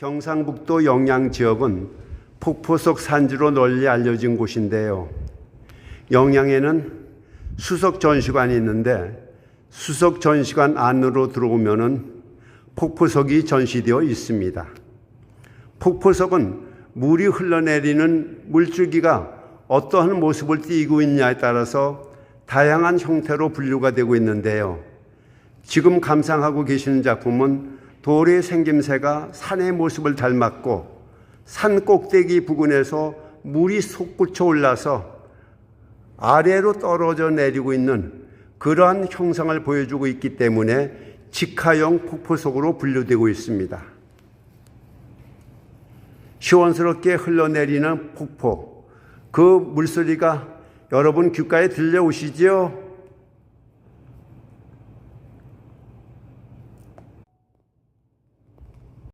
경상북도 영양 지역은 폭포 속 산지로 널리 알려진 곳인데요. 영양에는 수석 전시관이 있는데 수석 전시관 안으로 들어오면은 폭포석이 전시되어 있습니다. 폭포석은 물이 흘러내리는 물줄기가 어떠한 모습을 띠고 있냐에 따라서 다양한 형태로 분류가 되고 있는데요. 지금 감상하고 계시는 작품은 돌의 생김새가 산의 모습을 닮았고 산 꼭대기 부근에서 물이 솟구쳐 올라서 아래로 떨어져 내리고 있는 그러한 형상을 보여주고 있기 때문에 직하형 폭포석으로 분류되고 있습니다. 시원스럽게 흘러내리는 폭포, 그 물소리가 여러분 귓가에 들려오시지요?